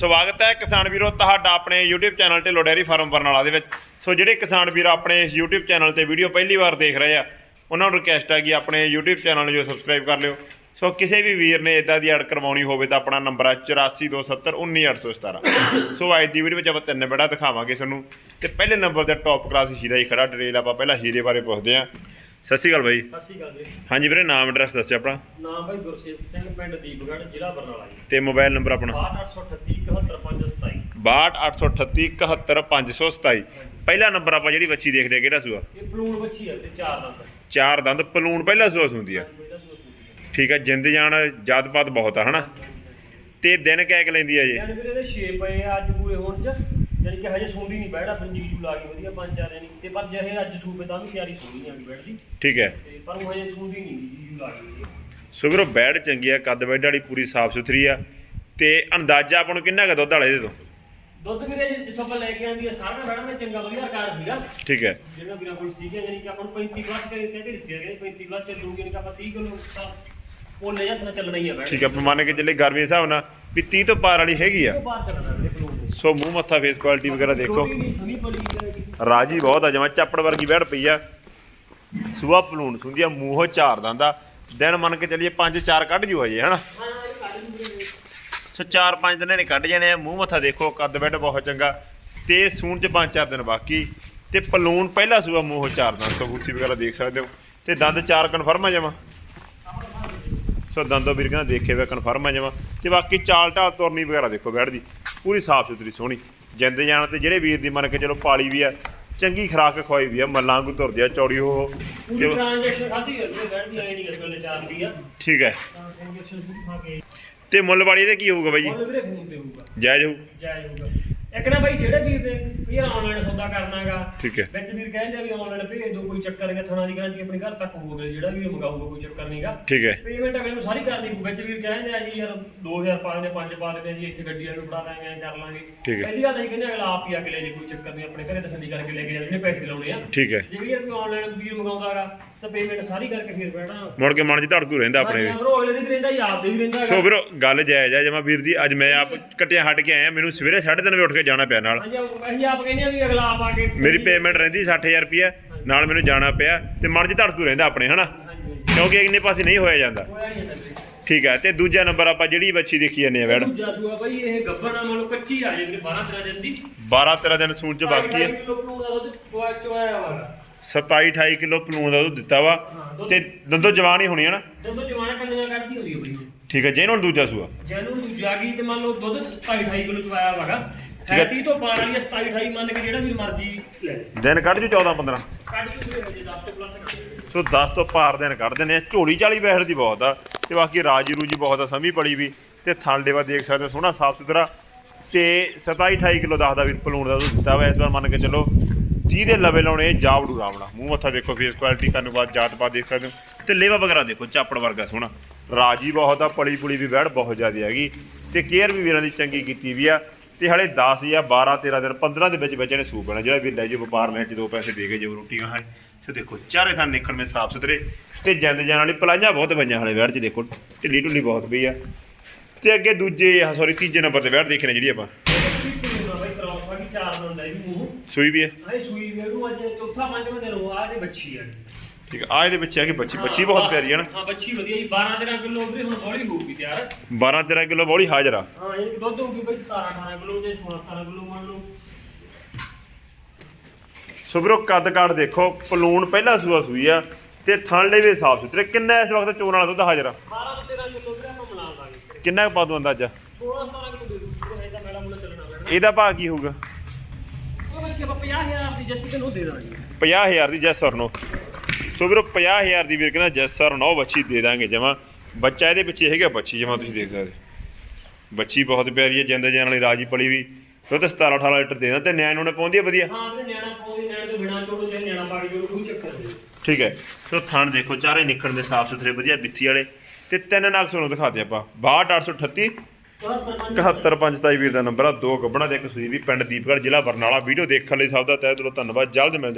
ਸਵਾਗਤ ਹੈ ਕਿਸਾਨ ਵੀਰੋ, ਤੁਹਾਡਾ ਆਪਣੇ YouTube channel Dhillon dairy farm Barnala ਦੇ ਵਿੱਚ। ਸੋ ਜਿਹੜੇ ਕਿਸਾਨ ਵੀਰ ਆਪਣੇ ਇਸ YouTube ਚੈਨਲ ਤੇ ਵੀਡੀਓ ਪਹਿਲੀ ਵਾਰ ਦੇਖ ਰਹੇ ਆ, ਉਹਨਾਂ ਨੂੰ ਰਿਕਵੈਸਟ ਹੈ ਕਿ ਆਪਣੇ YouTube ਚੈਨਲ ਨੂੰ ਜੋ ਸਬਸਕ੍ਰਾਈਬ ਕਰ ਲਿਓ। ਸੋ ਕਿਸੇ ਵੀ ਵੀਰ ਨੇ ਇਦਾਂ ਦੀ ਐਡ ਕਰਵਾਉਣੀ ਹੋਵੇ ਤਾਂ ਆਪਣਾ ਨੰਬਰ ਹੈ 8427191817 ਸੋ ਅੱਜ ਦੀ ਵੀਡੀਓ ਵਿੱਚ ਆਪਾਂ ਤਿੰਨ ਬੜਾ ਦਿਖਾਵਾਂਗੇ ਤੁਹਾਨੂੰ। ਤੇ ਪਹਿਲੇ ਨੰਬਰ ਤੇ ਟੌਪ ਕਲਾਸ ਹੀਰਾ ਹੀ ਖੜਾ ਡਰੇਲ ਆਪਾਂ ਪਹਿਲਾਂ ਹੀਰੇ ਬਾਰੇ ਪੁੱਛਦੇ ਹਾਂ। ਸਤਿ ਸ਼੍ਰੀ ਅਕਾਲ ਬਾਈ। ਸਤਿ ਸ਼੍ਰੀ ਅਕਾਲ ਜੀ। ਹਾਂਜੀ ਵੀਰੇ ਨਾਮ ਐਡਰੈਸ ਦੱਸਿਓ ਆਪਣਾ। ਨਾਮ ਭਾਈ ਗੁਰਸੇਵਕ ਸਿੰਘ ਪਿੰਡ ਦੀਪਗੜ੍ਹ ਜ਼ਿਲ੍ਹਾ ਬਰਨਾਲਾ ਜੀ। ਤੇ ਮੋਬਾਈਲ ਨੰਬਰ ਆਪਣਾ। 6838 6283875527 ਪਹਿਲਾ ਨੰਬਰ ਆਪਾਂ ਜਿਹੜੀ ਬੱਚੀ ਦੇਖਦੇ ਆ ਕਿਹੜਾ ਸੂਆ? ਇਹ ਪਲੂਣ ਬੱਚੀ ਹੈ ਤੇ ਚਾਰ ਦੰਦ। ਚਾਰ ਦੰਦ ਪਲੂਣ ਪਹਿਲਾ ਸੂਆ ਸੁੰਦੀ ਆ। ਠੀਕ ਆ ਜਿੰਦ ਜਾਨ ਜਾਤ ਪਾਤ ਬਹੁਤ ਆ ਹਨਾ? ਤੇ ਦਿਨ ਕਹਿ ਕੇ ਲੈਂਦੀ ਆ ਜੀ? ਯਾਨੀ ਵੀਰੇ ਇਹਦੇ 6 ਪਏ ਅੱਜ ਪੂਰੇ ਹੋਣ ਚ ਯਾਨੀ ਕਿ ਹਜੇ ਸੌਂਦੀ ਨਹੀਂ ਬੈਠਾ ਪੰਜੀ ਜੂ ਲਾ ਕੇ ਵਧੀਆ ਪੰਜ ਚਾਰ ਦਿਨ ਤੇ ਪਰ ਜਿਹੇ ਅੱਜ ਸੂਪੇ ਤਾਂ ਵੀ ਤਿਆਰੀ ਸੋਹਣੀ ਆ ਗਈ ਬੈਠ ਦੀ। ਠੀਕ ਹੈ। ਤੇ ਪਰ ਉਹ ਹਜੇ ਸੌਂਦੀ ਨਹੀਂ ਜੂ ਲਾ ਵਧੀਆ। ਸੋ ਵੀਰੋ ਬੈੜ ਚੰਗੀ ਆ ਕੱਦ ਬੈਡ ਵਾਲੀ ਪੂਰੀ ਸਾਫ਼ ਸੁਥਰੀ ਆ। ਤੇ ਅੰਦਾਜ਼ਾ ਆਪਾਂ ਨੂੰ ਕਿੰਨਾ ਕੁ ਦੁੱਧ ਵਾਲੇ ਦੇ ਤੋਂ? ਦੁੱਧ ਵੀਰੇ ਜਿੱਥੋਂ ਆਪਾਂ ਲੈ ਕੇ ਆਂਦੀ ਆ ਸਾਰਾ ਬੈਠਾ ਦਾ ਚੰਗਾ ਵਧੀਆ ਰਿਕਾਰਡ ਸੀਗਾ। ਠੀਕ ਹੈ। ਜਿਹੜਾ ਵੀਰਾਂ ਕੋਲ ਸੀਗੇ ਯਾਨੀ ਕਿ ਆਪਾਂ ਨੂੰ 35 ਪਲੱਸ ਕੇ ਕਹਿੰਦੇ ਦਿੱਤੇ ਗਏ 35 ਪਲੱਸ ਚੱਲੂਗੀ ਯਾਨੀ ਕਿ ਆਪਾਂ 30 ਕਿਲੋ ਤਾਂ ਉਹ ਲੈ ਜਾਂਦਾ ਚੱਲਣਾ ਹੀ ਆ ਬੈਠ ਠੀਕ ਆ ਆਪਾਂ ਮੰਨ ਕੇ ਚੱਲੇ ਗਰਮੀ ਦੇ ਹਿਸਾਬ ਨਾਲ ਵੀ 30 ਤੋਂ ਪਾਰ ਵਾਲੀ ਹੈਗੀ ਆ। ਸੋ ਮੂੰਹ ਮੱਥਾ ਫੇਸ ਕੁਆਲਿਟੀ ਵਗੈਰਾ ਦੇਖੋ। ਰਾਜੀ ਬਹੁਤ ਆ ਜਮਾ ਚੱਪੜ ਵਰਗੀ ਬੈੜ ਪਈ ਆ। ਸੂਆ ਪਲੂਣ ਸੁੰਦੀ ਮੂੰਹੋਂ ਚਾਰ ਦੰਦਾ। ਦਿਨ ਮੰਨ ਕੇ ਚੱਲੀਏ ਪੰਜ, ਚਾਰ ਕੱਢ ਜੂ ਹਜੇ, ਹਨਾ? ਹਾਂ ਇਹ ਸੋ ਚਾਰ, ਪੰਜ ਦਿਨ ਨੇ ਕੱਢ ਜਾਣੇ ਆ। ਮੂੰਹ ਮੱਥਾ ਦੇਖੋ, ਕੱਦ ਬੈਡ ਬਹੁਤ ਚੰਗਾ। ਤੇ ਸੂਣ ਚ ਪੰਜ, ਚਾਰ ਦਿਨ ਬਾਕੀ। ਤੇ ਪਲੂਣ ਪਹਿਲਾ ਸੂਆ ਮੂੰਹੋਂ ਚਾਰ ਦੰਦ ਸੋ ਵਗੈਰਾ ਦੇਖ ਸਕਦੇ ਹੋ। ਤੇ ਦੰਦ ਚਾਰ ਕਨਫਰਮ ਆ ਜਮਾ। ਸੋ ਦੰਦੋ ਵੀਰ ਕਹਿੰਦਾ ਦੇਖੇ ਵੇ ਕਨਫਰਮ ਆ ਜਮਾ। ਤੇ ਬਾਕੀ ਚਾਲ ਢਾਲ ਤੁਰਨੀ ਵਗੈਰਾ ਦੇਖੋ ਬੈਡ ਦੀ ਪੂਰੀ ਸਾਫ਼ ਸੁਥਰੀ ਸੋਹਣੀ। ਜਿੰਦ ਜਾਣ ਤੇ ਜਿਹੜੇ ਵੀਰ ਦੀ ਮੰਨ ਕੇ ਚਲੋ ਪਾਲੀ ਵੀ ਆ ਚੰਗੀ ਖਰਾਕ ਖਵਾਈ ਵੀ ਆ ਮੱਲਾਂ ਵਾਂਗੂ ਤੁਰਦੀ ਆ ਚੌੜੀ ਉਹ ਪੂਰੀ ਟ੍ਰਾਂਜੈਕਸ਼ਨ ਖਾਦੀ ਦੀ ਨਹੀਂ ਆ ਠੀਕ ਹੈ। ਤਾਂ ਮੁੱਲ ਵਾਲੀ ਇਹਦੇ ਕੀ ਹੋਊਗਾ ਬਾਈ ਜੀ? ਜਾਇਜ਼ ਹੋਊ। ਜਾਇਜ਼ ਹੋਊਗਾ। ਇੱਕ ਨਾ ਬਾਈ ਜਿਹੜੇ ਵੀਰ ਦੇ ਵੀ ਆਨਲਾਈਨ ਸੌਦਾ ਕਰਨਾਗਾ ਠੀਕ ਹੈ। ਵਿੱਚ ਵੀਰ ਕਹਿੰਦੇ ਆ ਵੀ ਆਨਲਾਈਨ ਭੇਜ ਦੋ ਕੋਈ ਚੱਕਰ ਨਹੀਂ ਥਾਣਾ ਦੀ ਗਾਰੰਟੀ ਆਪਣੇ ਘਰ ਤੱਕ ਹੋਊਗਾ ਜਿਹੜਾ ਵੀ ਮੰਗਾਊਗਾ ਕੋਈ ਚੱਕਰ ਨਹੀਂਗਾ ਠੀਕ ਹੈ। ਪੇਮੈਂਟ ਅਗਲੇ ਨੂੰ ਸਾਰੀ ਕਰਨੀ ਵਿੱਚ ਵੀਰ ਕਹਿੰਦੇ ਆ ਜੀ ਯਾਰ 2000 ਪਾ ਦਿੰਦੇ ਪੰਜ ਪਾ ਦਿੰਦੇ ਜੀ ਇੱਥੇ ਗੱਡੀ ਵਾਲੇ ਨੂੰ ਫੜਾ ਦਾਂਗੇ ਕਰ ਲਾਂਗੇ। ਪਹਿਲੀ ਗੱਲ ਤਾਂ ਇਹ ਕਹਿੰਦੇ ਅਗਲਾ ਆਪ ਹੀ ਆ ਕੇ ਲੈ ਜੇ ਕੋਈ ਚੱਕਰ ਨਹੀਂ ਆਪਣੇ ਘਰੇ ਤਸੱਲੀ ਕਰਕੇ ਲੈ ਕੇ ਜਾਵੇ ਜਿਹਨੇ ਪੈਸੇ ਲਾਉਣੇ ਆ। ਠੀਕ ਹੈ। ਜੇ ਵੀ ਯਾਰ ਕੋਈ ਆਨਲਾਈਨ ਵੀਰ ਮੰਗਾਉਂਦਾਗਾ ਤਾਂ ਪੇਮੈਂਟ ਸਾਰੀ ਕਰਕੇ ਫਿਰ ਬੈਠਾ ਮੁੜ ਕੇ ਮਨ 'ਚ ਧੜਕੂ ਰਹਿੰਦਾ ਆਪਣੇ ਵੀ। ਬਰੋ ਅਗਲੇ ਦੀ ਵੀ ਰਹਿੰਦਾ ਯਾਰ ਦੇ ਵੀ ਰਹਿੰਦਾ ਸੋ ਵੀਰੋ ਗੱਲ ਜਾਇਜ਼ ਆ ਜਮਾ ਵੀਰ ਦੀ ਅੱਜ ਮੈਂ ਆਪ ਕਟਿਆ ਹਟ ਕੇ ਆਇਆ ਮੈਨੂੰ ਸਵੇਰੇ 3:30 ਵਜੇ ਉੱਠ ਕੇ ਜਾਣਾ ਪਿਆ ਨਾਲ। ਹਾਂਜੀ ਆਪ- ਅਸੀਂ ਆਪ ਕਹਿੰਦੇ ਆ ਵੀ ਅਗਲਾ ਆਪ ਆ ਕੇ ਮੇਰੀ ਪੇਮੈਂਟ ਰਹਿੰਦੀ 60000 ਰੁਪਏ ਨਾਲ ਮੈਨੂੰ ਜਾਣਾ ਪਿਆ ਤੇ ਮਨ 'ਚ ਧੜਕੂ ਰਹਿੰਦਾ ਆਪਣੇ ਹਨਾ? ਹਾਂਜੀ। ਕਿਉਂਕਿ ਇੰਨੇ ਪਾਸੇ ਨਹੀਂ ਹੋਇਆ ਜਾਂਦਾ। ਹੋਇਆ ਨਹੀਂ ਜਾਂਦਾ ਠੀਕ ਹੈ ਤੇ ਦੂਜਾ ਨੰਬਰ ਆਪਾਂ ਜਿਹੜੀ ਬੱਚੀ ਦੇਖੀ ਜਾਂਦੇ ਆ ਵੈੜ ਦੂਜਾ ਸੂਆ ਬਾਈ ਇਹ ਗੱਬਰ ਨਾ ਮੰਨ ਲਓ ਕੱਚੀ ਆ ਜੇ 12 13 ਦਿਨ ਦੀ। 12 13 ਦਿਨ ਸੂਣ 'ਚ ਬਾਕੀ ਹੈ ਕਿਲੋ ਪਲੂਣ ਦਾ ਦੁੱਧ ਚੋਇਆ ਚੋਇਆ ਵਾਗਾ 27 28 ਕਿਲੋ ਪਲੂਣ ਦਾ ਦੁੱਧ ਦਿੱਤਾ ਵਾ। ਤੇ ਦੰਦੋ ਜਵਾਨ ਹੀ ਹੋਣੀ ਹੈ ਨਾ? ਜਦੋਂ ਜਵਾਨਾ ਕੰਨਾਂ ਕੱਢਦੀ ਹੁੰਦੀ ਹੈ ਬਈ। ਠੀਕ ਹੈ ਜੇ ਇਹਨਾਂ ਨੂੰ ਦੂਜਾ ਸੂਆ। ਜਿਹਨੂੰ ਦੂਜਾ ਗਈ ਤੇ ਮੰਨ ਲਓ ਦੁੱਧ 27 28 ਕਿਲੋ ਚੋਇਆ ਵਾਗਾ ਹੈ 30 ਤੋਂ 12 ਵਾਲੀ 27 28 ਮੰਨ ਕੇ ਜਿਹੜਾ ਵੀ ਮਰਜ਼ੀ ਲੈ ਲੈ। ਦਿਨ ਕੱਢ ਜੂ 14 15 ਕੱਢ ਕੇ ਸੂਏ ਹਜੇ 10 ਤੋਂ ਪਲੱਸ ਸੋ 10 ਤੋਂ ਪਾਰ ਦਿਨ ਕੱਢ ਦਿੰਦੇ ਆ। ਝੋਲੀ 40 ਬੈਠ ਦੀ ਬਹੁਤ ਆ ਤੇ ਬਾਕੀ ਰਾਜੀ ਰੂਜੀ ਬਹੁਤ ਆ ਸਮੀ ਪੜੀ ਵੀ। ਤੇ ਥਣ ਦੇਵਾ ਦੇਖ ਸਕਦੇ ਹੋ ਸੋਹਣਾ ਸਾਫ਼ ਸੁਥਰਾ। ਤੇ 27 28 ਕਿਲੋ ਦੱਸਦਾ ਵੀ ਪਲੂਣ ਦਾ ਦੁੱਧ ਦਿੱਤਾ ਵਾ ਇਸ ਵਾਰ ਮੰਨ ਕੇ ਚੱਲੋ। 30 ਲਵੇ ਲਾਉਣੇ ਜਾਵੜੂ ਰਾਵਣਾ। ਮੂੰਹ ਮੱਥਾ ਦੇਖੋ ਫੇਸ ਕੁਆਲਿਟੀ ਕਰਨ ਬਾਅਦ ਜਾਤ ਪਾਤ ਦੇਖ ਸਕਦੇ ਹੋ। ਤੇ ਲੇਵਾ ਵਗੈਰਾ ਦੇਖੋ ਚਾਪੜ ਵਰਗਾ ਸੋਹਣਾ। ਰਾਜੀ ਬਹੁਤ ਆ, ਪਲੀ ਪੁਲੀ ਵੀ ਬੈੜ ਬਹੁਤ ਜ਼ਿਆਦਾ ਹੈਗੀ। ਤੇ ਕੇਅਰ ਵੀ ਵੀਰਾਂ ਦੀ ਚੰਗੀ ਕੀਤੀ ਵੀ ਆ। ਤੇ ਹਲੇ 10 ਜਾਂ 12 13 ਦਿਨ 15 ਦੇ ਵਿੱਚ ਵਿੱਚ ਇਹਨੇ ਸੂਪ ਬਣਾ ਜਿਹੜਾ ਵੀ ਲੈ ਜੋ ਵਪਾਰ ਲੈ ਚ ਦੋ ਪੈਸੇ ਦੇ ਕੇ ਜਿਓ ਰੋਟੀਆਂ ਹੈ ਸੋ ਦੇਖੋ, ਚਾਰੇ ਥਾਂ ਨਿਕਲ ਮੇ ਸਾਫ਼ ਸੁਥਰੇ। ਤੇ ਜਿੰਦ ਜਾਣ ਵਾਲੀ ਪਲਾਈਆਂ ਬਹੁਤ ਪਈਆਂ ਹਲੇ ਵਿਹੜ ਚ, ਦੇਖੋ, ਢਿੱਲੀ ਢੁੱਲੀ ਬਹੁਤ ਪਈ ਆ। ਤੇ ਅੱਗੇ ਦੂਜੇ ਆ ਸੌਰੀ ਤੀਜੇ ਨੰਬਰ ਤੇ ਵੈੜ ਦੇਖਣੇ ਜਿਹੜੀ ਆਪਾਂ। ਚਾਰ ਦਿਨ ਇਹ ਵੀ ਮੂੰਹ। ਸੂਈ ਵੀ ਹੈ। ਆਏ ਸੂਈ ਵੇਰੂ ਅੱਜ ਚੌਥਾ ਪੰਜਵਾਂ ਦਿਨ ਉਹ ਆ ਇਹਦੇ ਬੱਚੀ ਆ। ਠੀਕ ਆ ਇਹਦੇ ਵਿੱਚ ਆ ਕਿ ਬੱਚੀ? ਬੱਚੀ ਬਹੁਤ ਪਿਆਰੀ ਹੈ ਨਾ। ਹਾਂ ਬੱਚੀ ਵਧੀਆ ਜੀ। 12 13 ਕਿਲੋ ਵੀਰੇ ਹੁਣ ਹੌਲੀ ਹੋਊਗੀ ਤਿਆਰ। 12 13 ਕਿਲੋ ਬੋਲੀ ਹਾਜ਼ਰ ਆ। ਹਾਂ ਇਹ ਦੁੱਧ ਹੋਊਗੀ ਬਈ 17 18 ਕਿਲੋ ਜੇ 16 17 ਕਿਲੋ ਮੰਨ ਲਓ। ਸੋ ਵੀਰੋ ਕੱਦ ਕਾਠ ਦੇਖੋ ਪਲੂਣ ਪਹਿਲਾ ਸੂਆ ਸੂਈ ਆ ਤੇ ਥਣ ਲੈ ਵੀ ਸਾਫ਼ ਸੁਥਰੇ। ਕਿੰਨਾ ਇਸ ਵਕਤ ਚੋਣ ਵਾਲਾ ਦੁੱਧ ਹਾਜ਼ਰ ਆ? 12 ਤੋਂ 13 ਕਿਲੋ ਵੀਰੇ ਆਪਾਂ ਬਣਾ ਦਾਂਗੇ। ਕਿੰਨਾ ਕੁ ਪਾ ਦੂ ਅੰਦਾਜ਼ਾ? 16 17 ਕਿਲੋ ਦੇ ਦੂ ਇਹ ਤਾਂ ਮੇਲਾ ਮੁੱਲਾ ਚੱਲਣਾ ਪੈਣਾ ਇਹਦਾ ਭਾਅ ਕੀ ਹੋਊਗਾ? ਉਹ ਬੱਚੀ ਆਪਾਂ 50000 ਦੀ ਜੱਸੀ ਤੈਨੂੰ ਦੇ ਦਾਂਗੇ। 50000 ਦੀ ਜੈਸ ਸਰ ਨੋ। ਸੋ ਵੀਰੋ 50000 ਦੀ ਵੀਰ ਕਹਿੰਦਾ ਜੈਸ ਸਰ ਨੋ ਬੱਚੀ ਦੇ ਦਾਂਗੇ ਜਮਾ। ਬੱਚਾ ਇਹਦੇ ਪਿੱਛੇ ਹੈਗਾ ਬੱਚੀ ਜਮਾ ਤੁਸੀਂ ਦੇਖ ਸਕਦੇ। ਬੱਚੀ ਬਹੁਤ ਪਿਆਰੀ ਹੈ ਜਿੰਦ ਜਾਨ ਵਾਲੀ ਰਾਜੀ ਪਲੀ ਵੀ। ਦੁੱਧ 17 18 ਲੀਟਰ ਦੇ ਦਿੰਦਾ ਤੇ ਨਿਆਣ ਉਹਨੇ ਪਾਉਂਦੀ ਹੈ ਵਧੀਆ। ਹਾਂ ਵੀਰੇ ਨਿਆਣਾ ਪਾਉਂਦੀ ਨਿਆਣੇ ਤੋਂ ਬਿਨਾ ਤੇ ਨਿਆਣਾ ਜੋ ਚੱਕਰ ਨਹੀਂ। ਠੀਕ ਹੈ। ਸੋ ਥਣ ਦੇਖੋ ਚਾਰੇ ਨਿਕਲਣ ਦੇ ਸਾਫ਼ ਸੁਥਰੇ ਵਧੀਆ ਬਿੱਥੀ ਵਾਲੇ। ਤੇ ਤਿੰਨ ਨਗ ਤੁਹਾਨੂੰ ਦਿਖਾਤੇ ਆਪਾਂ। 62838 71527 ਵੀਰ ਦਾ ਨੰਬਰ ਆ, ਦੋ ਗੱਬਣਾ ਤੇ ਇੱਕ ਸੂਈ ਪਿੰਡ ਦੀਪਗੜ੍ਹ ਜ਼ਿਲ੍ਹਾ ਬਰਨਾਲਾ ਵੀਡੀਓ ਦੇਖਣ ਲਈ ਸਭ ਦਾ ਤਹਿ ਦਿਲੋਂ ਧੰਨਵਾਦ, ਜਲਦ ਮਿਲਦੇ ਹਾਂ।